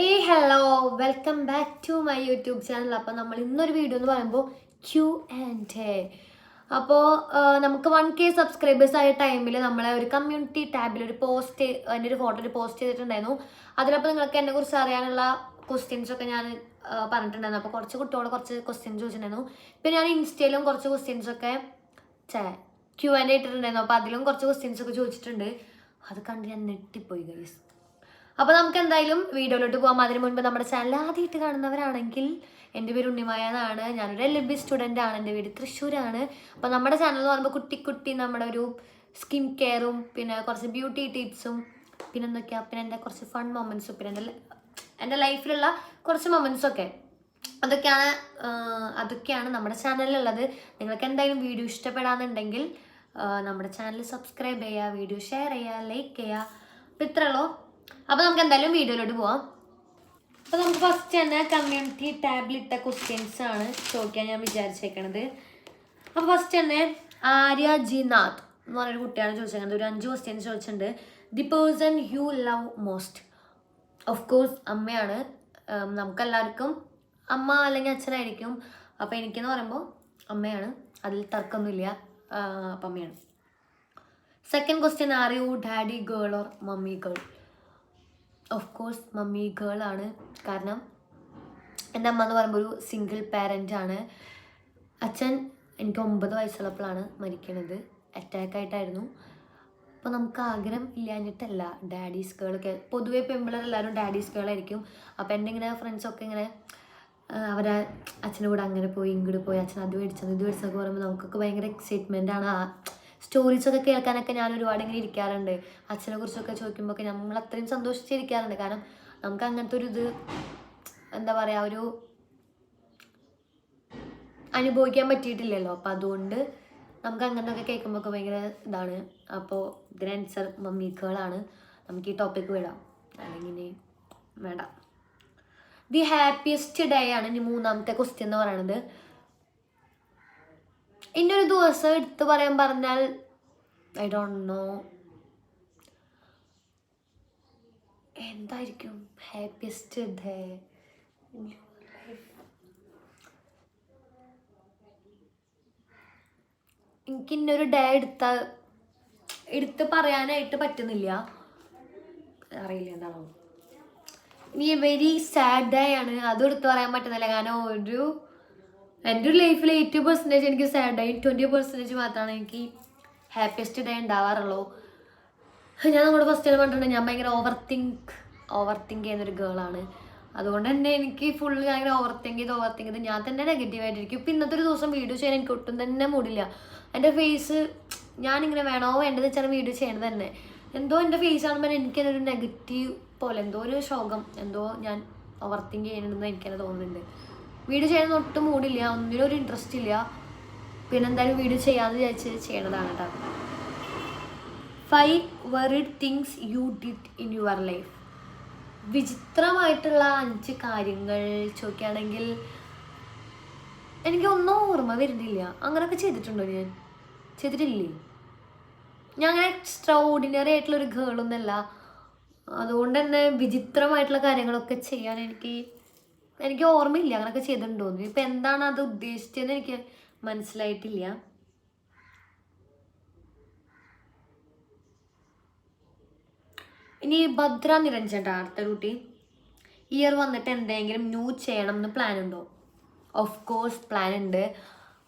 ഏ hello welcome back to my YouTube channel അപ്പോൾ നമ്മൾ ഇന്നൊരു വീഡിയോ എന്ന് പറയുമ്പോൾ ക്യൂ ആൻഡ് എ അപ്പോൾ നമുക്ക് വൺ കെ സബ്സ്ക്രൈബേഴ്സ് ആയ ടൈമിൽ നമ്മളെ ഒരു കമ്മ്യൂണിറ്റി ടാബിൽ ഒരു പോസ്റ്റ് അതിന്റെ ഒരു ഫോട്ടോ ഒരു പോസ്റ്റ് ചെയ്തിട്ടുണ്ടായിരുന്നു. അതിലപ്പോൾ നിങ്ങൾക്ക് എന്നെ കുറിച്ച് അറിയാനുള്ള ക്വസ്റ്റ്യൻസൊക്കെ ഞാൻ പറഞ്ഞിട്ടുണ്ടായിരുന്നു. അപ്പോൾ കുറച്ച് കുട്ടികളോട് കുറച്ച് ക്വസ്റ്റ്യൻസ് ചോദിച്ചിട്ടുണ്ടായിരുന്നു. പിന്നെ ഞാൻ ഇൻസ്റ്റയിലും കുറച്ച് ക്വസ്റ്റ്യൻസൊക്കെ ചേ ക്യൂ ആൻഡ് ഇട്ടിട്ടുണ്ടായിരുന്നു. അപ്പോൾ അതിലും കുറച്ച് ക്വസ്റ്റ്യൻസൊക്കെ ചോദിച്ചിട്ടുണ്ട്. അത് കണ്ട് ഞാൻ നെട്ടിപ്പോയി ഗൈസ് അപ്പോൾ നമുക്ക് എന്തായാലും വീഡിയോയിലോട്ട് പോകാം അതിന് മുൻപ് നമ്മുടെ ചാനൽ ആദ്യമായിട്ട് കാണുന്നവരാണെങ്കിൽ എന്റെ പേര് ഉണ്ണിമായ എന്നാണ് ഞാനൊരു എൽ ബി സ്റ്റുഡന്റ് ആണ്. എന്റെ വീട് തൃശ്ശൂരാണ്. അപ്പോൾ നമ്മുടെ ചാനൽ എന്ന് പറയുമ്പോൾ കുട്ടി കുട്ടി നമ്മുടെ ഒരു സ്കിൻ കെയറും പിന്നെ കുറച്ച് ബ്യൂട്ടി ടിപ്സും പിന്നെ എന്തൊക്കെയാ? പിന്നെ എന്റെ കുറച്ച് ഫൺ മൊമെന്റ്സും പിന്നെ എന്റെ എന്റെ ലൈഫിലുള്ള കുറച്ച് മൊമെന്റ്സ് ഒക്കെ. അതൊക്കെയാണ് അതൊക്കെയാണ് നമ്മുടെ ചാനലിലുള്ളത് നിങ്ങൾക്ക് എന്തായാലും വീഡിയോ ഇഷ്ടപ്പെടാന്നുണ്ടെങ്കിൽ നമ്മുടെ ചാനൽ സബ്സ്ക്രൈബ് ചെയ്യുക വീഡിയോ ഷെയർ ചെയ്യുക ലൈക്ക് ചെയ്യുക. അപ്പം ഇത്രയുള്ളൂ അപ്പോൾ നമുക്ക് എന്തായാലും വീഡിയോയിലോട്ട് പോവാം. അപ്പോൾ നമുക്ക് ഫസ്റ്റ് തന്നെ കമ്മ്യൂണിറ്റി ടാബിലിട്ട ക്വസ്റ്റ്യൻസ് ആണ് ചോദിക്കാൻ ഞാൻ വിചാരിച്ചേക്കണത്. അപ്പോൾ ഫസ്റ്റ് തന്നെ ആര്യ ജി നാഥ് എന്ന് പറഞ്ഞൊരു കുട്ടിയാണ് ചോദിച്ചേക്കുന്നത് ഒരു അഞ്ച് ക്വസ്റ്റ്യൻസ് ചോദിച്ചിട്ടുണ്ട്. The person you love most of course അമ്മയാണ്. നമുക്കെല്ലാവർക്കും അമ്മ അല്ലെങ്കിൽ അച്ഛനായിരിക്കും. അപ്പോൾ എനിക്കെന്ന് പറയുമ്പോൾ അമ്മയാണ്. അതിൽ തർക്കമൊന്നുമില്ല. അപ്പം അമ്മയാണ് second question are you daddy girl or mummy girl of course mummy girl ആണ്. കാരണം എന്റെ അമ്മ എന്ന് പറയുമ്പോൾ ഒരു സിംഗിൾ പാരന്റ് ആണ്. അച്ഛൻ എനിക്ക് ഒമ്പത് വയസ്സുള്ളപ്പോഴാണ് മരിക്കണത്. അറ്റാക്ക് ആയിട്ടായിരുന്നു. അപ്പോൾ നമുക്ക് ആഗ്രഹം ഇല്ലാഞ്ഞിട്ടല്ല ഡാഡീസ് ഗേളൊക്കെ പൊതുവേ പെമ്പിളർ എല്ലാവരും ഡാഡീസ് ഗേളായിരിക്കും അപ്പോൾ എന്റെ ഇങ്ങനെ ഫ്രണ്ട്സൊക്കെ ഇങ്ങനെ അവരെ അച്ഛന്റെ കൂടെ അങ്ങനെ പോയി ഇങ്ങോട്ട് പോയി അച്ഛൻ അത് മേടിച്ചത് ഇത് മേടിച്ചതൊക്കെ പറയുമ്പോൾ നമുക്കൊക്കെ ഭയങ്കര എക്സൈറ്റ്മെന്റ് ആണ്. ആ സ്റ്റോറീസൊക്കെ കേൾക്കാനൊക്കെ ഞാൻ ഒരുപാട് ഇങ്ങനെ ഇരിക്കാറുണ്ട്. അച്ഛനെ കുറിച്ചൊക്കെ ചോദിക്കുമ്പോൾ ഒക്കെ നമ്മൾ അത്രയും സന്തോഷിച്ചിരിക്കാറുണ്ട്. കാരണം നമുക്ക് അങ്ങനത്തെ ഒരു ഇത് എന്താ പറയുക ഒരു അനുഭവിക്കാൻ പറ്റിയിട്ടില്ലല്ലോ. അപ്പം അതുകൊണ്ട് നമുക്ക് അങ്ങനെയൊക്കെ കേൾക്കുമ്പോൾ ഒക്കെ ഭയങ്കര ഇതാണ്. അപ്പോൾ ഇതിന് ആൻസർ മമ്മിക്കുകളാണ്. നമുക്ക് ഈ ടോപ്പിക്ക് വിടാം. അല്ലെങ്കിൽ വേണ്ട. ദി ഹാപ്പിയസ്റ്റ് ഡേ ആണ് ഇനി മൂന്നാമത്തെ ക്വസ്റ്റ്യൻ എന്ന് പറയുന്നത്. ഇനി ഒരു ദിവസം എടുത്തു പറയാൻ പറഞ്ഞാൽ ഐ ഡോണ്ട് നോ എന്തായിരിക്കും? ഹാപ്പിയസ്റ്റ് ഡേ എനിക്ക് ഇന്നൊരു ഡേ എടുത്ത എടുത്ത് പറയാനായിട്ട് പറ്റുന്നില്ല. അറിയില്ല എന്താണോ. ഇനി വെരി സാഡ് ഡേ ആണ്. അതും എടുത്ത് പറയാൻ പറ്റുന്നില്ല. കാരണം ഒരു എന്റെ ഒരു ലൈഫിൽ എയ്റ്റി പെർസെന്റേജ് എനിക്ക് സാഡ് ഡേ ട്വന്റി പെർസെന്റേജ് മാത്രമാണ് എനിക്ക് ഹാപ്പിയസ്റ്റ് ഡേ ഉണ്ടാവാറുള്ളൂ ഞാൻ നമ്മുടെ ഫസ്റ്റ് പറഞ്ഞിട്ടുണ്ട് ഞാൻ ഭയങ്കര ഓവർ തിങ്ക് ഓവർ തിങ്ക് ചെയ്യുന്നൊരു ഗേളാണ് അതുകൊണ്ട് തന്നെ എനിക്ക് ഫുൾ ഭയങ്കര ഓവർ തിങ്ക് ചെയ്ത് ഓവർ തിങ്ക് ചെയ്ത് ഞാൻ തന്നെ നെഗറ്റീവായിട്ടിരിക്കും ഇപ്പം ഇന്നത്തെ ഒരു ദിവസം വീഡിയോ ചെയ്യാൻ എനിക്ക് ഒട്ടും തന്നെ മൂടില്ല. എന്റെ ഫേസ് ഞാനിങ്ങനെ വേണോ വേണ്ടത് വെച്ചാൽ വീഡിയോ ചെയ്യണത് തന്നെ. എന്തോ എന്റെ ഫേസ് കാണുമ്പോൾ എനിക്കതൊരു നെഗറ്റീവ് പോലെ എന്തോ ഒരു ശോകം എന്തോ ഞാൻ ഓവർ തിങ്ക് ചെയ്യണമെന്ന് എനിക്കത് തോന്നുന്നുണ്ട്. വീഡിയോ ചെയ്യാൻ ഒട്ടും മൂടില്ല ഒന്നിനും ഒരു ഇൻട്രസ്റ്റ് ഇല്ല. പിന്നെ എന്തായാലും വീഡിയോ ചെയ്യാമെന്ന് വിചാരിച്ച് ചെയ്യണതാണ് കേട്ടോ five weird things you did in your life വിചിത്രമായിട്ടുള്ള അഞ്ച് കാര്യങ്ങൾ ചോദിക്കുകയാണെങ്കിൽ എനിക്ക് ഒന്നും ഓർമ്മ വരുന്നില്ല. അങ്ങനെയൊക്കെ ചെയ്തിട്ടുണ്ടോ ഞാൻ? ചെയ്തിട്ടില്ലേ? ഞാൻ അങ്ങനെ എക്സ്ട്രാ ഓർഡിനറി ആയിട്ടുള്ള ഒരു ഗേളൊന്നല്ല അതുകൊണ്ട് തന്നെ വിചിത്രമായിട്ടുള്ള കാര്യങ്ങളൊക്കെ ചെയ്യാൻ എനിക്ക് എനിക്ക് ഓർമ്മയില്ല അങ്ങനെയൊക്കെ ചെയ്തിട്ടുണ്ടോന്ന് ഇപ്പം എന്താണ് അത് ഉദ്ദേശിച്ചതെന്ന് എനിക്ക് മനസ്സിലായിട്ടില്ല. ഇനി ഭദ്ര നിരഞ്ജൻ ട്ടാ അടുത്ത കുട്ടി ഇയർ വന്നിട്ട് എന്തെങ്കിലും ന്യൂ ചെയ്യണം എന്ന് പ്ലാൻ ഉണ്ടോ? ഓഫ് കോഴ്സ് പ്ലാൻ ഉണ്ട്.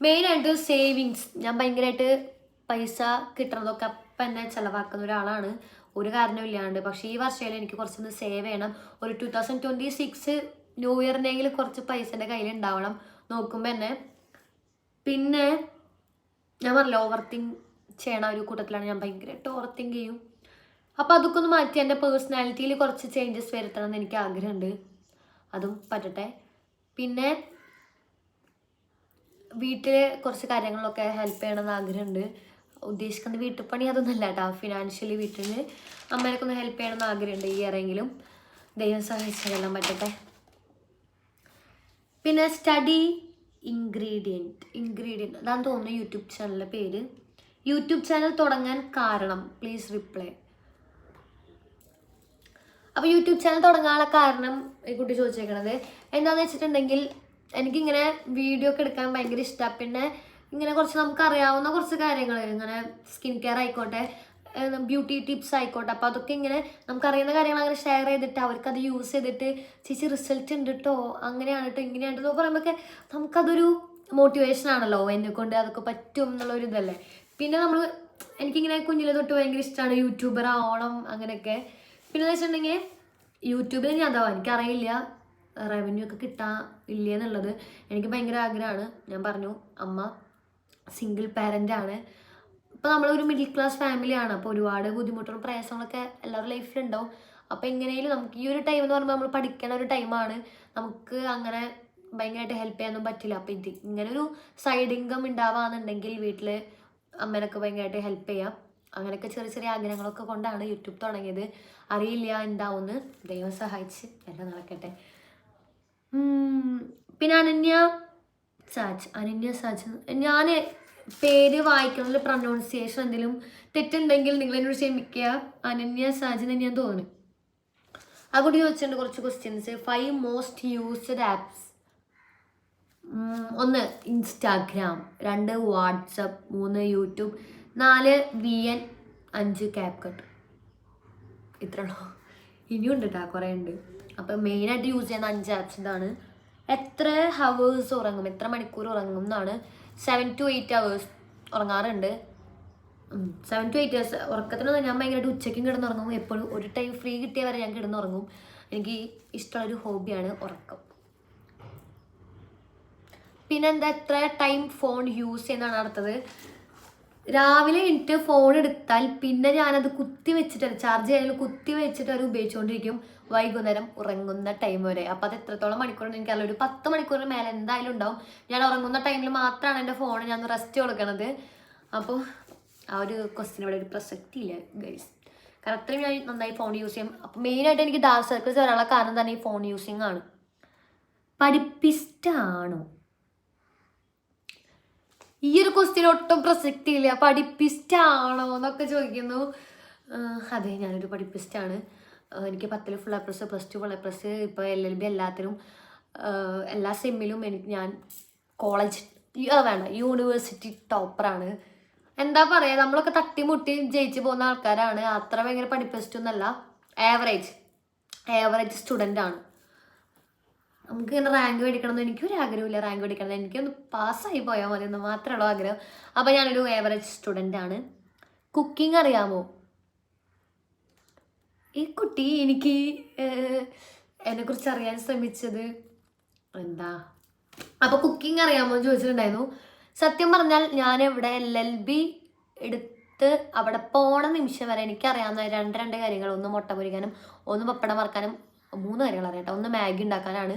മെയിനായിട്ട് സേവിങ്സ് ഞാൻ ഭയങ്കരമായിട്ട് പൈസ കിട്ടുന്നതൊക്കെ അപ്പം തന്നെ ചിലവാക്കുന്ന ഒരാളാണ്. ഒരു കാരണമില്ലാണ്ട് പക്ഷേ ഈ വർഷത്തിൽ എനിക്ക് കുറച്ചൊന്ന് സേവ് ചെയ്യണം. ഒരു two thousand twenty six new ഇയറിനെങ്കിൽ കുറച്ച് പൈസ എന്റെ കയ്യിൽ ഉണ്ടാവണം നോക്കുമ്പോൾ തന്നെ പിന്നെ ഞാൻ പറഞ്ഞില്ല ഓവർ തിങ്ക് ചെയ്യണ ഒരു കൂട്ടത്തിലാണ് ഞാൻ ഭയങ്കരമായിട്ട് ഓവർ തിങ്ക് ചെയ്യും. അപ്പോൾ അതൊക്കെ ഒന്ന് മാറ്റി എന്റെ പേഴ്സണാലിറ്റിയിൽ കുറച്ച് ചേഞ്ചസ് വരുത്തണം എന്ന് എനിക്ക് ആഗ്രഹമുണ്ട് അതും പറ്റട്ടെ. പിന്നെ വീട്ടിൽ കുറച്ച് കാര്യങ്ങളൊക്കെ ഹെൽപ്പ് ചെയ്യണമെന്ന് ആഗ്രഹമുണ്ട് ഉദ്ദേശിക്കുന്ന വീട്ടുപണി അതൊന്നുമല്ല കേട്ടോ. ഫിനാൻഷ്യലി വീട്ടിൽ അമ്മേനൊക്കെ ഒന്ന് ഹെൽപ്പ് ചെയ്യണമെന്ന് ആഗ്രഹമുണ്ട് ഈ ഇയറെങ്കിലും ദൈവം സഹായിച്ചതെല്ലാം പറ്റട്ടെ. പിന്നെ സ്റ്റഡി ഇൻഗ്രീഡിയന്റ് ഇൻഗ്രീഡിയന്റ് അതാണ് തോന്നുന്നു യൂട്യൂബ് ചാനലിന്റെ പേര്. യൂട്യൂബ് ചാനൽ തുടങ്ങാൻ കാരണം. പ്ലീസ് റിപ്ലൈ അപ്പോൾ യൂട്യൂബ് ചാനൽ തുടങ്ങാനുള്ള കാരണം ഈ കുട്ടി ചോദിച്ചേക്കണത്. എന്താണെന്ന് വെച്ചിട്ടുണ്ടെങ്കിൽ എനിക്കിങ്ങനെ വീഡിയോ ഒക്കെ എടുക്കാൻ ഭയങ്കര ഇഷ്ടമാണ് പിന്നെ ഇങ്ങനെ കുറച്ച് നമുക്ക് അറിയാവുന്ന കുറച്ച് കാര്യങ്ങൾ ഇങ്ങനെ സ്കിൻ കെയർ ആയിക്കോട്ടെ ബ്യൂട്ടി ടിപ്സ് ആയിക്കോട്ടെ. അപ്പോൾ അതൊക്കെ ഇങ്ങനെ നമുക്കറിയുന്ന കാര്യങ്ങൾ അങ്ങനെ ഷെയർ ചെയ്തിട്ട് അവർക്കത് യൂസ് ചെയ്തിട്ട് ചേച്ചി റിസൾട്ട് ഉണ്ട് കേട്ടോ അങ്ങനെയാണ് കേട്ടോ ഇങ്ങനെയാണ് കേട്ടോ പറയുമ്പോഴൊക്കെ നമുക്കതൊരു മോട്ടിവേഷൻ ആണല്ലോ എന്നെ കൊണ്ട് അതൊക്കെ പറ്റും എന്നുള്ളൊരു ഇതല്ലേ. പിന്നെ നമ്മൾ എനിക്കിങ്ങനെ കുഞ്ഞിലെ തൊട്ട് ഭയങ്കര ഇഷ്ടമാണ് യൂട്യൂബർ ആവണം അങ്ങനെയൊക്കെ. പിന്നെ എന്ന് വെച്ചിട്ടുണ്ടെങ്കിൽ യൂട്യൂബിൽ ഞാൻ അതാ എനിക്കറിയില്ല റവന്യൂ ഒക്കെ കിട്ടാ ഇല്ല എന്നുള്ളത്. എനിക്ക് ഭയങ്കര ആഗ്രഹമാണ്. ഞാൻ പറഞ്ഞു അമ്മ സിംഗിൾ പാരന്റ് ആണ്. ഇപ്പോൾ നമ്മളൊരു മിഡിൽ ക്ലാസ് ഫാമിലിയാണ് അപ്പോൾ ഒരുപാട് ബുദ്ധിമുട്ടുകളും പ്രയാസങ്ങളൊക്കെ എല്ലാവരുടെ ലൈഫിലുണ്ടാവും അപ്പോൾ എങ്ങനെയും നമുക്ക് ഈ ഒരു ടൈം എന്ന് പറയുമ്പോൾ നമ്മൾ പഠിക്കണ ഒരു ടൈമാണ് നമുക്ക് അങ്ങനെ ഭയങ്കരമായിട്ട് ഹെൽപ്പ് ചെയ്യാനൊന്നും പറ്റില്ല. അപ്പോൾ ഇത് ഇങ്ങനെ ഒരു സൈഡ് ഇൻകം ഉണ്ടാവാന്നുണ്ടെങ്കിൽ വീട്ടിൽ അമ്മേനൊക്കെ ഭയങ്കരമായിട്ട് ഹെൽപ്പ് ചെയ്യാം. അങ്ങനെയൊക്കെ ചെറിയ ചെറിയ ആഗ്രഹങ്ങളൊക്കെ കൊണ്ടാണ് യൂട്യൂബ് തുടങ്ങിയത്. അറിയില്ല എന്താവുമെന്ന് ദൈവം സഹായിച്ച് എല്ലാം നടക്കട്ടെ. പിന്നെ അനന്യ സാജ്. അനന്യ സാജ്. ഞാൻ പേര് വായിക്കണമെങ്കിൽ പ്രൊനൗൺസിയേഷൻ എന്തെങ്കിലും തെറ്റുണ്ടെങ്കിൽ നിങ്ങൾ എന്നോട് ക്ഷമിക്കുക അനന്യ സാജ് എന്ന് ഞാൻ തോന്നുന്നു. കൂടി ചോദിച്ചിട്ടുണ്ട് കുറച്ച് questions five most used apps ഒന്ന് ഇൻസ്റ്റാഗ്രാം രണ്ട് വാട്സപ്പ് മൂന്ന് യൂട്യൂബ് നാല് വി എൻ അഞ്ച് ക്യാപ് കട്ട് ഇത്രയാണോ ഇനിയുണ്ട് കേട്ടോ കുറേ ഉണ്ട്. അപ്പം മെയിനായിട്ട് യൂസ് ചെയ്യുന്ന അഞ്ച് ആപ്സ് ഇതാണ്. എത്ര ഹവേഴ്സ് ഉറങ്ങും? എത്ര മണിക്കൂർ ഉറങ്ങും എന്നാണ് സെവൻ ടു എയ്റ്റ് അവേഴ്സ് ഉറങ്ങാറുണ്ട്. സെവൻ ടു എയ്റ്റ് അവേഴ്സ് ഉറക്കത്തിനൊന്നും ഞാൻ ഭയങ്കരമായിട്ട് ഉച്ചയ്ക്കും കിടന്നുറങ്ങും. എപ്പോഴും ഒരു ടൈം ഫ്രീ കിട്ടിയ വരെ ഞാൻ കിടന്നുറങ്ങും. എനിക്ക് ഇഷ്ടമുള്ളൊരു ഹോബിയാണ് ഉറക്കം. പിന്നെന്താ എത്ര ടൈം ഫോൺ യൂസ് ചെയ്യുന്നതാണ് അടുത്തത്? രാവിലെ എനിക്ക് ഫോൺ എടുത്താൽ പിന്നെ ഞാനത് കുത്തി വെച്ചിട്ട് ചാർജ് ചെയ്യാനും കുത്തി വെച്ചിട്ട് അവർ ഉപയോഗിച്ചുകൊണ്ടിരിക്കും വൈകുന്നേരം ഉറങ്ങുന്ന ടൈം വരെ. അപ്പോൾ അത് എത്രത്തോളം മണിക്കൂറെന്ന് എനിക്കറിയില്ല ഒരു പത്ത് മണിക്കൂറിന് മേലെ എന്തായാലും ഉണ്ടാവും. ഞാൻ ഉറങ്ങുന്ന ടൈമിൽ മാത്രമാണ് എന്റെ ഫോൺ ഞാൻ റെസ്റ്റ് കൊടുക്കണത്. അപ്പോൾ ആ ഒരു ക്വസ്റ്റിന് ഇവിടെ ഒരു പ്രസക്തി ഇല്ല ഗൈസ് അത്രയും ഞാൻ നന്നായി ഫോൺ യൂസ് ചെയ്യും. അപ്പോൾ മെയിനായിട്ട് എനിക്ക് ഡാർക്ക് സർക്കിൾസ് വരാനുള്ള കാരണം തന്നെ ഈ ഫോൺ യൂസിങ് ആണ്. പഠിപ്പിസ്റ്റാണോ? ഈ ഒരു ക്വസ്റ്റ്യൻ ഒട്ടും പ്രസക്തിയില്ല. പഠിപ്പിസ്റ്റ് ആണോ എന്നൊക്കെ ചോദിക്കുന്നു. അതെ ഞാനൊരു പഠിപ്പിസ്റ്റാണ്. എനിക്ക് പത്തിൽ full A plus plus two full A plus ഇപ്പോൾ എൽ എൽ ബി എല്ലാത്തിനും എല്ലാ സെമ്മിലും എനിക്ക് ഞാൻ കോളേജ് വേണ്ട യൂണിവേഴ്സിറ്റി ടോപ്പറാണ് എന്താ പറയുക നമ്മളൊക്കെ തട്ടിമുട്ടി ജയിച്ചു പോകുന്ന ആൾക്കാരാണ്. അത്ര ഭയങ്കര പഠിപ്പിസ്റ്റൊന്നല്ല ആവറേജ് ആവറേജ് സ്റ്റുഡന്റ് ആണ്. നമുക്ക് ഇങ്ങനെ റാങ്ക് മേടിക്കണം എനിക്കൊരു ആഗ്രഹമില്ല. റാങ്ക് മേടിക്കണം എനിക്കൊന്ന് പാസ്സായി പോയാൽ മതി എന്ന് മാത്രമേ ഉള്ളൂ ആഗ്രഹം. അപ്പോൾ ഞാനൊരു ഏവറേജ് സ്റ്റുഡന്റ് ആണ്. കുക്കിംഗ് അറിയാമോ? ഈ കുട്ടി എനിക്ക് എന്നെ കുറിച്ച് അറിയാൻ ശ്രമിച്ചത് എന്താ? അപ്പോൾ കുക്കിംഗ് അറിയാമോ എന്ന് ചോദിച്ചിട്ടുണ്ടായിരുന്നു. സത്യം പറഞ്ഞാൽ ഞാൻ ഇവിടെ എൽ എൽ ബി എടുത്ത് അവിടെ പോണ നിമിഷം വരെ എനിക്കറിയാവുന്ന രണ്ട് രണ്ട് കാര്യങ്ങൾ. ഒന്ന് മുട്ട പൊരിക്കാനും ഒന്ന് പപ്പടം വറക്കാനും മൂന്ന് കാര്യങ്ങൾ അറിയാം കേട്ടോ. ഒന്ന് മാഗി ഉണ്ടാക്കാനാണ്.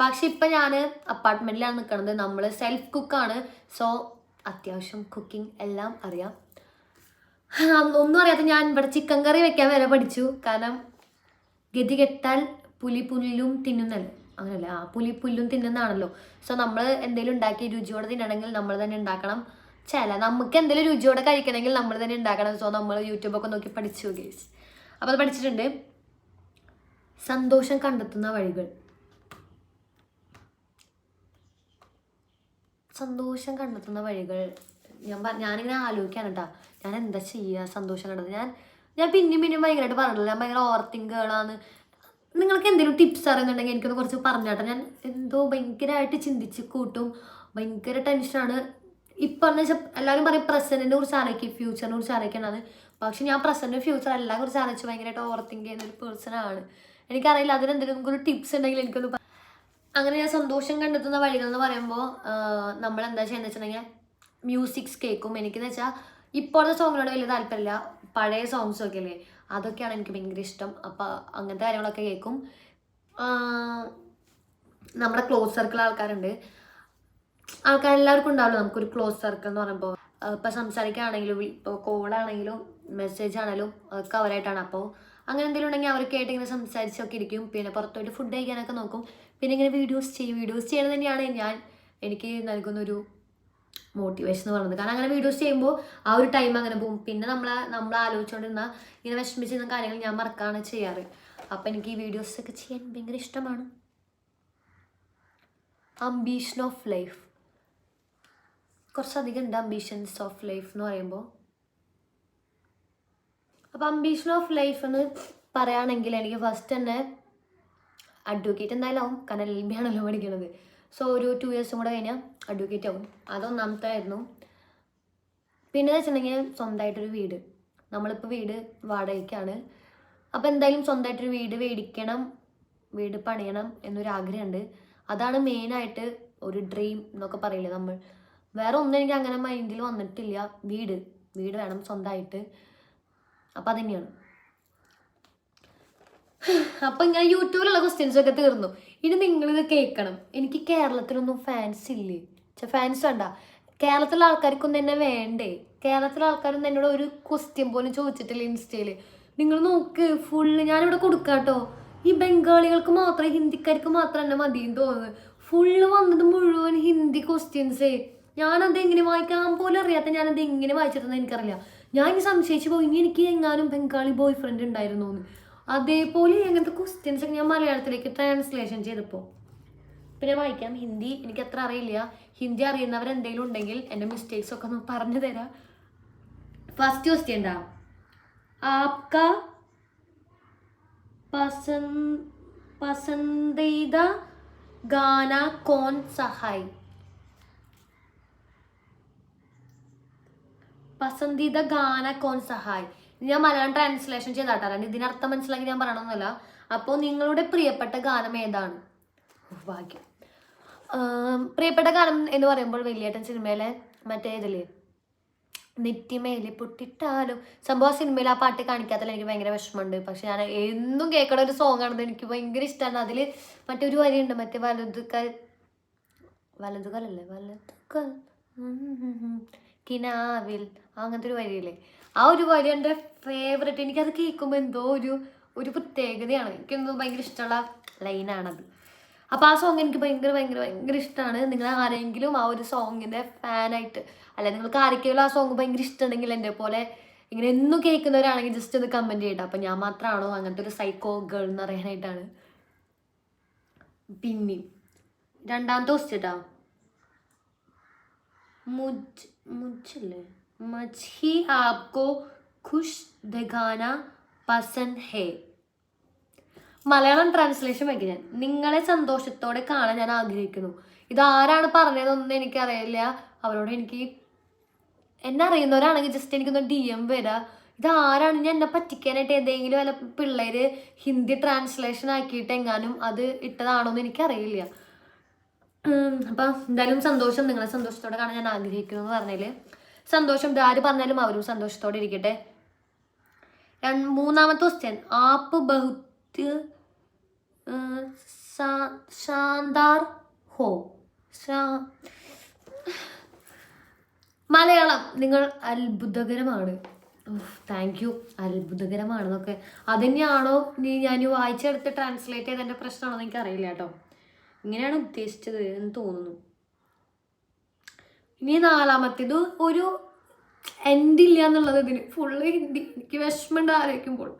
പക്ഷെ ഇപ്പം ഞാൻ അപ്പാർട്ട്മെന്റിലാണ് നിൽക്കുന്നത് നമ്മൾ സെൽഫ് കുക്കാണ് സോ അത്യാവശ്യം കുക്കിംഗ് എല്ലാം അറിയാം. ഒന്നും അറിയാത്ത ഞാൻ ഇവിടെ ചിക്കൻ കറി വെക്കാൻ വരെ പഠിച്ചു. കാരണം ഗതി കെട്ടാൽ പുലി പുല്ലും തിന്നുന്നല്ല? അങ്ങനല്ല? ആ പുലി പുല്ലും തിന്നുന്നതാണല്ലോ. സോ നമ്മൾ എന്തെങ്കിലും ഉണ്ടാക്കി രുചിയോടെ തിന്നണമെങ്കിൽ നമ്മൾ തന്നെ ഉണ്ടാക്കണം. ചില നമുക്ക് എന്തെങ്കിലും രുചിയോടെ കഴിക്കണമെങ്കിൽ നമ്മൾ തന്നെ ഉണ്ടാക്കണം. സോ നമ്മൾ യൂട്യൂബൊക്കെ നോക്കി പഠിച്ചു ഗേസ് അപ്പോൾ അത് പഠിച്ചിട്ടുണ്ട്. സന്തോഷം കണ്ടെത്തുന്ന വഴികൾ. സന്തോഷം കണ്ടെത്തുന്ന വഴികൾ ഞാൻ ഞാനിങ്ങനെ ആലോചിക്കാണ് കേട്ടോ ഞാൻ എന്താ ചെയ്യുക സന്തോഷം കണ്ടെത്തുന്നത് ഞാൻ ഞാൻ പിന്നെയും പിന്നെയും ഭയങ്കരമായിട്ട് പറഞ്ഞില്ല ഞാൻ ഭയങ്കര ഓവർ തിങ്കുകളാണ് നിങ്ങൾക്ക് എന്തെങ്കിലും ടിപ്സ് അറിയുന്നുണ്ടെങ്കിൽ എനിക്കൊന്ന് കുറച്ച് പറഞ്ഞാട്ടെ ഞാൻ എന്തോ ഭയങ്കരമായിട്ട് ചിന്തിച്ച് കൂട്ടും. ഭയങ്കര ടെൻഷനാണ് ഇപ്പം എന്ന് വെച്ചാൽ എല്ലാവരും പറയും പ്രസന്റിനെ കുറിച്ച് ആലോചിക്കും ഫ്യൂച്ചറിനെ കുറിച്ച് ആലോചിക്കണത് പക്ഷെ ഞാൻ പ്രസന്റും ഫ്യൂച്ചർ എല്ലാം കുറിച്ച് ആലോചിച്ച് ഭയങ്കരമായിട്ട് ഓവർ തിങ്ക് ചെയ്യുന്ന ഒരു പേഴ്സൺ ആണ്. എനിക്കറിയില്ല അതിനെന്തെങ്കിലും ടിപ്സ് ഉണ്ടെങ്കിൽ എനിക്കൊന്ന് അങ്ങനെ ഞാൻ സന്തോഷം കണ്ടെത്തുന്ന വഴികൾ എന്ന് പറയുമ്പോൾ നമ്മൾ എന്താ ചെയ്യുന്നത് വെച്ചിട്ടുണ്ടെങ്കിൽ മ്യൂസിക്സ് കേൾക്കും. എനിക്കെന്ന് വെച്ചാൽ ഇപ്പോഴത്തെ സോങ്ങിനോട് വലിയ താല്പര്യമില്ല. പഴയ സോങ്സ് ഒക്കെ അല്ലേ അതൊക്കെയാണ് എനിക്ക് ഭയങ്കര ഇഷ്ടം. അപ്പോൾ അങ്ങനത്തെ കാര്യങ്ങളൊക്കെ കേൾക്കും. നമ്മുടെ ക്ലോസ് സർക്കിൾ ആൾക്കാരുണ്ട്. ആൾക്കാരെല്ലാവർക്കും ഉണ്ടാവില്ല. നമുക്കൊരു ക്ലോസ് സർക്കിൾ എന്ന് പറയുമ്പോൾ ഇപ്പം സംസാരിക്കുകയാണെങ്കിലും ഇപ്പോൾ കോളാണെങ്കിലും മെസ്സേജ് ആണെങ്കിലും അതൊക്കെ അവരായിട്ടാണ്. അപ്പോൾ അങ്ങനെ എന്തെങ്കിലും ഉണ്ടെങ്കിൽ അവർക്കായിട്ട് ഇങ്ങനെ സംസാരിച്ചൊക്കെ ഇരിക്കും. പിന്നെ പുറത്തോട്ട് ഫുഡ് കഴിക്കാനൊക്കെ നോക്കും. പിന്നെ ഇങ്ങനെ വീഡിയോസ് ചെയ്യും. വീഡിയോസ് ചെയ്യുന്നത് തന്നെയാണ് ഞാൻ എനിക്ക് നൽകുന്നൊരു മോട്ടിവേഷൻ എന്ന് പറയുന്നത്. കാരണം അങ്ങനെ വീഡിയോസ് ചെയ്യുമ്പോൾ ആ ഒരു ടൈം അങ്ങനെ പോകും. പിന്നെ നമ്മൾ നമ്മൾ ആലോചിച്ചുകൊണ്ടിരുന്ന ഇങ്ങനെ വിഷമിച്ചിരുന്ന കാര്യങ്ങൾ ഞാൻ മറക്കാണ് ചെയ്യാറ്. അപ്പം എനിക്ക് ഈ വീഡിയോസ് ഒക്കെ ചെയ്യാൻ ഭയങ്കര ഇഷ്ടമാണ്. അംബീഷൻ ഓഫ് ലൈഫ് കുറച്ചധികം ഉണ്ട് അംബീഷൻസ് ഓഫ് ലൈഫ് എന്ന് പറയുമ്പോൾ. അപ്പം അംബീഷൻ ഓഫ് ലൈഫ് എന്ന് പറയുകയാണെങ്കിൽ എനിക്ക് ഫസ്റ്റ് തന്നെ അഡ്വക്കേറ്റ് എന്തായാലും ആവും. കാരണം എൽ ബി ആണല്ലോ പഠിക്കുന്നത് സോ ഒരു ടു ഇയേഴ്സും കൂടെ കഴിഞ്ഞാൽ അഡ്വക്കേറ്റ് ആവും. അതൊന്നാമത്തെ ആയിരുന്നു. പിന്നെ വെച്ചിട്ടുണ്ടെങ്കിൽ സ്വന്തമായിട്ടൊരു വീട്. നമ്മളിപ്പോൾ വീട് വാടകയ്ക്കാണ്. അപ്പോൾ എന്തായാലും സ്വന്തമായിട്ടൊരു വീട് മേടിക്കണം വീട് പണിയണം എന്നൊരു ആഗ്രഹമുണ്ട്. അതാണ് മെയിനായിട്ട് ഒരു ഡ്രീം എന്നൊക്കെ പറയില്ലേ നമ്മൾ. വേറെ ഒന്നും എനിക്ക് അങ്ങനെ മൈൻഡിൽ വന്നിട്ടില്ല. വീട് വീട് വേണം സ്വന്തമായിട്ട്. അപ്പം അതന്നെയാണ്. അപ്പം ഞാൻ യൂട്യൂബിലുള്ള ക്വസ്റ്റ്യൻസ് ഒക്കെ തീർന്നു. ഇനി നിങ്ങളിത് കേൾക്കണം. എനിക്ക് കേരളത്തിലൊന്നും ഫാൻസ് ഇല്ലേ? ഫാൻസ് വേണ്ട. കേരളത്തിലെ ആൾക്കാർക്കൊന്നും എന്നെ വേണ്ടേ? കേരളത്തിലെ ആൾക്കാരൊന്നും എന്നോട് ഒരു ക്വസ്റ്റ്യൻ പോലും ചോദിച്ചിട്ടില്ല ഇൻസ്റ്റയിൽ നിങ്ങൾ നോക്ക് ഫുള്ള് ഞാനിവിടെ കൊടുക്കാട്ടോ. ഈ ബംഗാളികൾക്ക് മാത്രം ഹിന്ദിക്കാർക്ക് മാത്രം എന്നെ മതിയെന്ന് തോന്നുന്നത് ഫുള്ള് വന്നത് മുഴുവൻ ഹിന്ദി ക്വസ്റ്റ്യൻസേ ഞാനത് എങ്ങനെ വായിക്കാൻ പോലും അറിയാത്ത ഞാനത് എങ്ങനെ വായിച്ചിരുന്നത് എനിക്കറിയില്ല. ഞാൻ സംശയിച്ചു പോയി ഇനി എനിക്ക് എങ്ങാനും ബംഗാളി ബോയ് ഫ്രണ്ട് ഉണ്ടായിരുന്നു എന്ന് അതേപോലെ അങ്ങനത്തെ ക്വസ്റ്റ്യൻസ് ഞാൻ മലയാളത്തിലേക്ക് ട്രാൻസ്ലേഷൻ ചെയ്തപ്പോൾ പിന്നെ വായിക്കാം. ഹിന്ദി എനിക്ക് അത്ര അറിയില്ല. ഹിന്ദി അറിയുന്നവർ എന്തെങ്കിലും ഉണ്ടെങ്കിൽ എന്റെ മിസ്റ്റേക്സ് ഒക്കെ ഒന്ന് പറഞ്ഞു തരാം. ഫസ്റ്റ് ക്വസ്റ്റ്യൻ എന്താ ആപ്ക പസന്ത് പസന്ദീദ ഗാന കോൺ സഹായ്. പസന്ദീദ ഗാന കോൺ സഹായ്. ഞാൻ മലയാളം ട്രാൻസ്ലേഷൻ ചെയ്താട്ടോ. അല്ലാണ്ട് ഇതിനർത്ഥം മനസ്സിലാക്കി ഞാൻ പറയണമെന്നല്ല അപ്പോൾ നിങ്ങളുടെ പ്രിയപ്പെട്ട ഗാനം ഏതാണ്? ഭാഗ്യം. പ്രിയപ്പെട്ട ഗാനം എന്ന് പറയുമ്പോൾ വലിയേട്ടൻ സിനിമയിലെ മറ്റേ ഇതില്ലേ നെറ്റിമേലെ പൊട്ടിട്ടാലും. സംഭവം ആ സിനിമയിൽ ആ പാട്ട് കാണിക്കാത്തതിൽ എനിക്ക് ഭയങ്കര വിഷമമുണ്ട്. പക്ഷെ ഞാൻ എന്നും കേൾക്കണ ഒരു സോങ് ആണത് എനിക്ക് ഭയങ്കര ഇഷ്ടമാണ് അതിൽ മറ്റൊരു വരിയുണ്ട്. മറ്റേ വലതുകാൽ വലതുകാലല്ലേ? വലതുകാൽ. കിനാവിൽ. അങ്ങനത്തെ ഒരു വരിയില്ലേ? ആ ഒരു വരി എന്റെ ഫേവറേറ്റ് എനിക്കത് കേൾക്കുമ്പോൾ എന്തോ ഒരു ഒരു പ്രത്യേകതയാണ്. എനിക്കെന്തോ ഭയങ്കര ഇഷ്ടമുള്ള ലൈനാണത് അപ്പോൾ ആ സോങ് എനിക്ക് ഭയങ്കര ഭയങ്കര ഭയങ്കര ഇഷ്ടമാണ്. നിങ്ങൾ ആരെങ്കിലും ആ ഒരു സോങ്ങിന്റെ ഫാനായിട്ട് അല്ല നിങ്ങൾക്ക് ആരൊക്കെയുള്ള ആ സോങ് ഭയങ്കര ഇഷ്ടമുണ്ടെങ്കിൽ എന്റെ പോലെ ഇങ്ങനെ എന്നും കേൾക്കുന്നവരാണെങ്കിൽ ജസ്റ്റ് ഒന്ന് കമന്റ് ചെയ്യട്ടെ അപ്പം ഞാൻ മാത്രമാണോ അങ്ങനത്തെ ഒരു സൈക്കോ ഗേൾ എന്ന് പറയാനായിട്ടാണ് പിന്നെയും രണ്ടാമത്തെ ക്വസ്റ്റ്യട്ടാ മുജ് മുജല്ലേ മജ്ഹി ആപ്കോ ഖുഷ് ദഗാന പസന്ദ് ഹേ മലയാളം ട്രാൻസ്ലേഷൻ വയ്ക്കും ഞാൻ. നിങ്ങളെ സന്തോഷത്തോടെ കാണാൻ ഞാൻ ആഗ്രഹിക്കുന്നു. ഇത് ആരാണ് പറഞ്ഞതെന്നൊന്നും എനിക്കറിയില്ല. അവരോട് എനിക്ക് എന്നെ അറിയുന്നവരാണെങ്കിൽ ജസ്റ്റ് എനിക്കൊന്ന് ഡി എം വരാ. ഇത് ആരാണ് ഞാൻ എന്നെ പറ്റിക്കാനായിട്ട് ഏതെങ്കിലും വല്ല പിള്ളേര് ഹിന്ദി ട്രാൻസ്ലേഷൻ ആക്കിയിട്ട് എങ്ങാനും അത് ഇട്ടതാണോ എന്ന് എനിക്കറിയില്ല. അപ്പം എന്തായാലും സന്തോഷം നിങ്ങളെ സന്തോഷത്തോടെ കാണാൻ ഞാൻ ആഗ്രഹിക്കുന്നു എന്ന് സന്തോഷം ആര് പറഞ്ഞാലും അവരും സന്തോഷത്തോടെ ഇരിക്കട്ടെ. മൂന്നാമത്തെ ക്വസ്റ്റ്യൻ ആപ്പ് ബഹുത്ത് ശാന്താർ ഹോ. മലയാളം. നിങ്ങൾ അത്ഭുതകരമാണ്. Thank you അത്ഭുതകരമാണെന്നൊക്കെ. അതന്നെയാണോ നീ ഞാൻ വായിച്ചെടുത്ത് ട്രാൻസ്ലേറ്റ് ചെയ്തതിന്റെ പ്രശ്നമാണോ എന്ന് എനിക്കറിയില്ല കേട്ടോ. ഇങ്ങനെയാണ് ഉദ്ദേശിച്ചത് എന്ന് തോന്നുന്നു. ഇനി നാലാമത്തേത് ഒരു എൻഡ് ഇല്ല എന്നുള്ളത് ഇതിന്. ഫുള്ള് ഹിന്ദി എനിക്ക് വിഷമമുണ്ട് ആലോചിക്കുമ്പോൾ.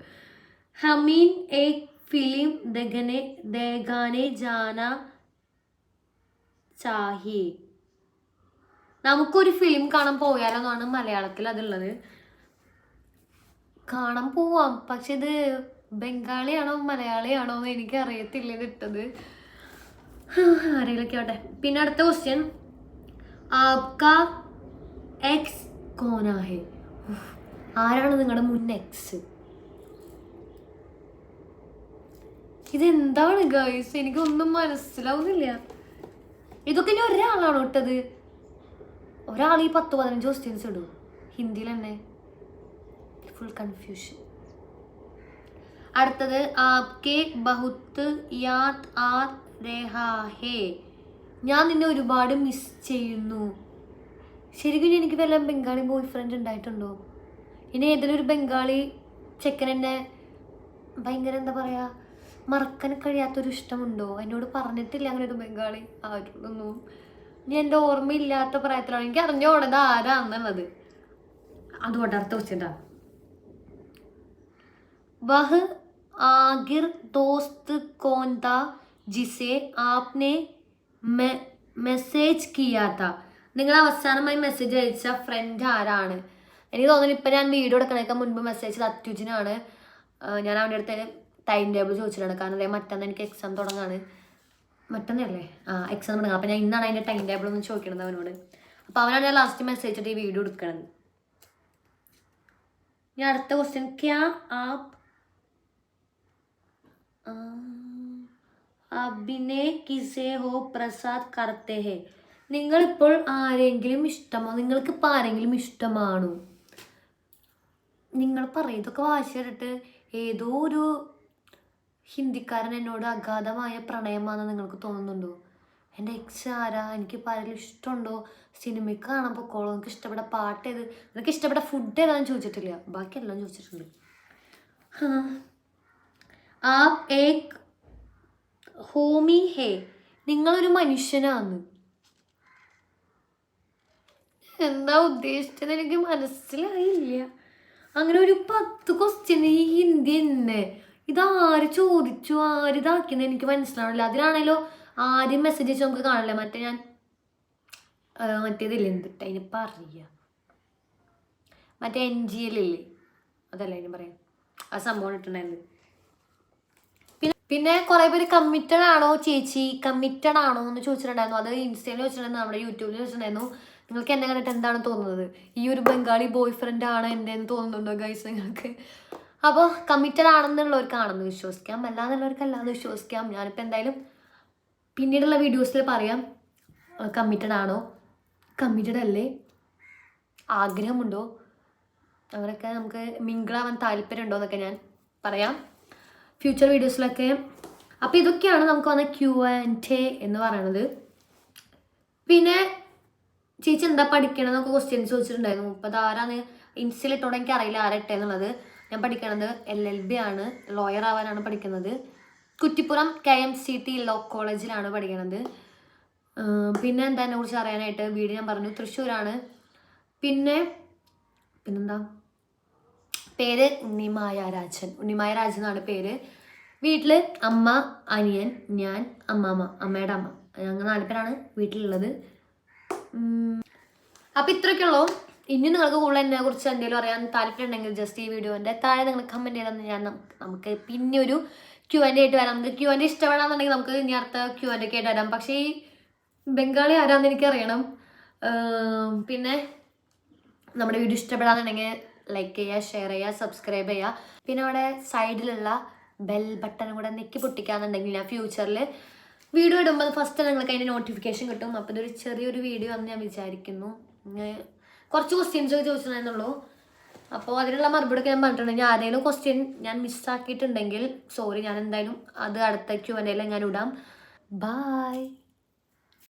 ഹമീൻ എ ഫിലിം ദഗനെ ദേഗാനെ ജാന ചാഹി. നമുക്കൊരു ഫിലിം കാണാൻ പോയാലെന്നാണ് മലയാളത്തിൽ അതുള്ളത്. കാണാൻ പോവാം. പക്ഷെ ഇത് ബംഗാളിയാണോ മലയാളിയാണോ എന്ന് എനിക്ക് അറിയത്തില്ല ഇതിട്ടത്. ആരെങ്കിലൊക്കെ ആവട്ടെ പിന്നെ അടുത്ത ക്വസ്റ്റ്യൻ ആപ്ക എക്സ് കോനാഹെ? ആരാണ് നിങ്ങളുടെ മുൻ എക്സ് ഇതെന്താണ് ഗൈസ് എനിക്കൊന്നും മനസ്സിലാവുന്നില്ല. ഇതൊക്കെ ഇനി ഒരാളാണ് ഇട്ടത്? ഒരാൾ ഈ പത്ത് പതിനഞ്ച് ക്വസ്റ്റ്യൻസ് ഇടും. ഹിന്ദിയിൽ തന്നെ ഫുൾ കൺഫ്യൂഷൻ അടുത്തത് ആപ്കെ ബഹുത്ത് യാത് ആ സ്നേഹാ ഹേ ഞാൻ നിന്നെ ഒരുപാട് മിസ് ചെയ്യുന്നു. ശരിക്കും എനിക്ക് വല്ല ബംഗാളി ബോയ് ഫ്രണ്ട് ഉണ്ടായിട്ടുണ്ടോ? ഇനി ഏതെങ്കിലും ഒരു ബംഗാളി ചെക്കൻ എന്നെ ഭയങ്കര എന്താ പറയുക മറക്കാൻ കഴിയാത്തൊരു ഇഷ്ടമുണ്ടോ? എന്നോട് പറഞ്ഞിട്ടില്ല അങ്ങനെ ഒരു ബംഗാളി. ആരോടൊന്നും. ഇനി എന്റെ ഓർമ്മയില്ലാത്ത പ്രായത്തിലാണ്. എനിക്ക് അറിഞ്ഞോടത് ആരാന്നുള്ളത്. അതുകൊണ്ട് അടുത്ത ക്വസ്റ്റ്യൻ വഹ് ആഗിർ ദോസ്ത് കോന്ത ജിസെ ആപ്നെ മെസ്സേജ് കിയാത്ത നിങ്ങൾ അവസാനമായി മെസ്സേജ് അയച്ച ഫ്രണ്ട് ആരാണ്? എനിക്ക് തോന്നുന്നു ഇപ്പം ഞാൻ വീഡിയോ എടുക്കണേക്കാൻ മുൻപ് മെസ്സേജ് ചെയ്ത് അത്യുജിനാണ്. ഞാൻ അവന്റെ അടുത്ത് ടൈം ടേബിൾ ചോദിച്ചിട്ടുണ്ട് കാരണം അതേ മറ്റന്ന് എനിക്ക് എക്സാം തുടങ്ങാണ്. മറ്റന്നല്ലേ ആ എക്സാം തുടങ്ങാം. അപ്പം ഞാൻ ഇന്നാണ് അതിന്റെ ടൈം ടേബിൾ ഒന്ന് ചോദിക്കണത് അവനോട്. അപ്പോൾ അവനാണ് ഞാൻ ലാസ്റ്റ് മെസ്സേജ് ഇട്ട് ഈ വീഡിയോ എടുക്കണത്. ഞാൻ അടുത്ത ക്വസ്റ്റ്യൻ ക്യാ ആപ്പ്? ആ. അഭിനയ കിസേ ഹോ പ്രസാദ് കർത്തേ ഹേ നിങ്ങളിപ്പോൾ ആരെങ്കിലും ഇഷ്ടമോ നിങ്ങൾക്കിപ്പോൾ ആരെങ്കിലും ഇഷ്ടമാണോ നിങ്ങൾ പറയും ഇതൊക്കെ കേട്ടിട്ട് ഏതോ ഒരു ഹിന്ദിക്കാരൻ എന്നോട് അഗാധമായ പ്രണയമാണെന്ന് നിങ്ങൾക്ക് തോന്നുന്നുണ്ടോ എന്റെ എക്സ് ആരാ എനിക്ക് ആരെങ്കിലും ഇഷ്ടമുണ്ടോ സിനിമയ്ക്ക് കാണാൻ പൊക്കോളൂ എനിക്ക് ഇഷ്ടപ്പെട്ട പാട്ട് ഏത് നിനക്ക് ഇഷ്ടപ്പെട്ട ഫുഡ് ഏതാണെന്ന് ചോദിച്ചിട്ടില്ല ബാക്കിയെല്ലാം ചോദിച്ചിട്ടുണ്ട് ആ ഏക് ഹോമി ഹേ നിങ്ങളൊരു മനുഷ്യനാന്ന്. എന്താ ഉദ്ദേശിച്ചത് എനിക്ക് മനസ്സിലായില്ല. അങ്ങനെ ഒരു പത്ത് ക്വസ്റ്റ്യൻ ഈ ഹിന്ദി തന്നെ. ഇതാര് ചോദിച്ചു ആര് ഇതാക്കിയെന്ന് എനിക്ക് മനസ്സിലാവില്ല അതിനാണല്ലോ ആദ്യം മെസ്സേജ് വെച്ച് നമുക്ക് കാണില്ല മറ്റേ ഞാൻ മറ്റേതില്ല എന്തിട്ട് അതിന് പറയുക? മറ്റേ എൻ ജി എല്ലില്ലേ അതല്ല അതിന് പറയാം ആ സംഭവം ഇട്ടുണ്ടായിരുന്നു പിന്നെ കുറെ പേര് കമ്മിറ്റഡ് ആണോ ചേച്ചി? കമ്മിറ്റഡ് ആണോ എന്ന് ചോദിച്ചിട്ടുണ്ടായിരുന്നു. അത് ഇൻസ്റ്റയിൽ ചോദിച്ചിട്ടുണ്ടായിരുന്നു നമ്മുടെ യൂട്യൂബിൽ ചോദിച്ചിട്ടുണ്ടായിരുന്നു നിങ്ങൾക്ക് എന്നെ കണ്ടിട്ട് എന്താണ് തോന്നുന്നത്? ഈ ഒരു ബംഗാളി ബോയ് ഫ്രണ്ട് ആണ് എന്റെ എന്ന് തോന്നുന്നുണ്ടോ ഗൈസ് നിങ്ങൾക്ക്? അപ്പോൾ കമ്മിറ്റഡ് ആണെന്നുള്ളവർക്കാണെന്ന് വിശ്വസിക്കാം. അല്ലാന്നുള്ളവർക്ക് അല്ലാതെ വിശ്വസിക്കാം. ഞാനിപ്പോൾ എന്തായാലും പിന്നീടുള്ള വീഡിയോസിൽ പറയാം. കമ്മിറ്റഡ് ആണോ? കമ്മിറ്റഡ് അല്ലേ? ആഗ്രഹമുണ്ടോ? അങ്ങനെയൊക്കെ നമുക്ക് മിങ്കിളാവാൻ താല്പര്യമുണ്ടോ എന്നൊക്കെ ഞാൻ പറയാം. ഫ്യൂച്ചർ വീഡിയോസിലൊക്കെ അപ്പോൾ ഇതൊക്കെയാണ് നമുക്ക് വന്ന ക്യൂ ആൻഡ് എന്ന് പറയണത്. പിന്നെ ചേച്ചി എന്താ പഠിക്കണമെന്നൊക്കെ ക്വസ്റ്റ്യൻസ് ചോദിച്ചിട്ടുണ്ടായിരുന്നു. അപ്പോൾ അത് ഇൻസ്റ്റിലിട്ടോടെ ഇൻസ്റ്റയിലിട്ടോടെ എനിക്ക് അറിയില്ല ആരട്ടെ എന്നുള്ളത് ഞാൻ പഠിക്കണത് എൽ എൽ ബി ആണ്. ലോയർ ആവാനാണ് പഠിക്കുന്നത് Kuttippuram K M C T law കോളേജിലാണ് പഠിക്കണത്. പിന്നെ എന്താ എന്നെ കുറിച്ച് അറിയാനായിട്ട്? വീട് ഞാൻ പറഞ്ഞു. തൃശ്ശൂരാണ്. പിന്നെ പിന്നെന്താ? പേര് ഉണ്ണിമായ രാജൻ ഉണ്ണിമായ രാജൻ എന്നാണ് പേര്. വീട്ടിൽ അമ്മ അനിയൻ ഞാൻ അമ്മാമ്മ അമ്മയുടെ അമ്മ. ഞങ്ങൾ നാല് പേരാണ് വീട്ടിലുള്ളത്. അപ്പോൾ അപ്പൊ ഇത്രയൊക്കെയുള്ളൂ ഇനി നിങ്ങൾക്ക് കൂടുതൽ എന്നെ കുറിച്ച് എന്തെങ്കിലും അറിയാൻ താല്പര്യം ഉണ്ടെങ്കിൽ ജസ്റ്റ് ഈ വീഡിയോന്റെ താഴെ നിങ്ങൾ കമന്റ് ചെയ്താൽ ഞാൻ നമുക്ക് പിന്നെ ഒരു ക്യു ആൻഡ് ആയിട്ട് വരാം. നമുക്ക് ക്യു ആൻഡ് ഇഷ്ടപ്പെടാന്നുണ്ടെങ്കിൽ നമുക്ക് ഇനി അടുത്ത ക്യു ആൻഡ് ഒക്കെ ആയിട്ട് വരാം. പക്ഷേ ഈ ബംഗാളി ആരാന്ന് എനിക്കറിയണം. പിന്നെ നമ്മുടെ വീഡിയോ ഇഷ്ടപ്പെടാന്നുണ്ടെങ്കിൽ ലൈക്ക് ചെയ്യുക ഷെയർ ചെയ്യുക സബ്സ്ക്രൈബ് ചെയ്യുക. പിന്നെ അവിടെ സൈഡിലുള്ള ബെൽ ബട്ടൺ കൂടെ നെക്കി പൊട്ടിക്കാന്നുണ്ടെങ്കിൽ ഞാൻ ഫ്യൂച്ചറിൽ വീഡിയോ ഇടുമ്പോൾ ഫസ്റ്റ് നിങ്ങൾക്ക് അതിന്റെ നോട്ടിഫിക്കേഷൻ കിട്ടും. അപ്പോൾ ഇതൊരു ചെറിയൊരു വീഡിയോ ആണെന്ന് ഞാൻ വിചാരിക്കുന്നു. കുറച്ച് ക്വസ്റ്റ്യൻസ് ഒക്കെ ചോദിച്ചിട്ടുണ്ടായിരുന്നുള്ളൂ അപ്പോൾ അതിനുള്ള മറുപടി ഒക്കെ ഞാൻ പറഞ്ഞിട്ടുണ്ടെങ്കിൽ ആരെങ്കിലും ക്വസ്റ്റ്യൻ ഞാൻ മിസ്സാക്കിയിട്ടുണ്ടെങ്കിൽ സോറി ഞാൻ എന്തായാലും അത് അടുത്ത എന്തെങ്കിലും ഞാൻ ഇടാം. ബായ്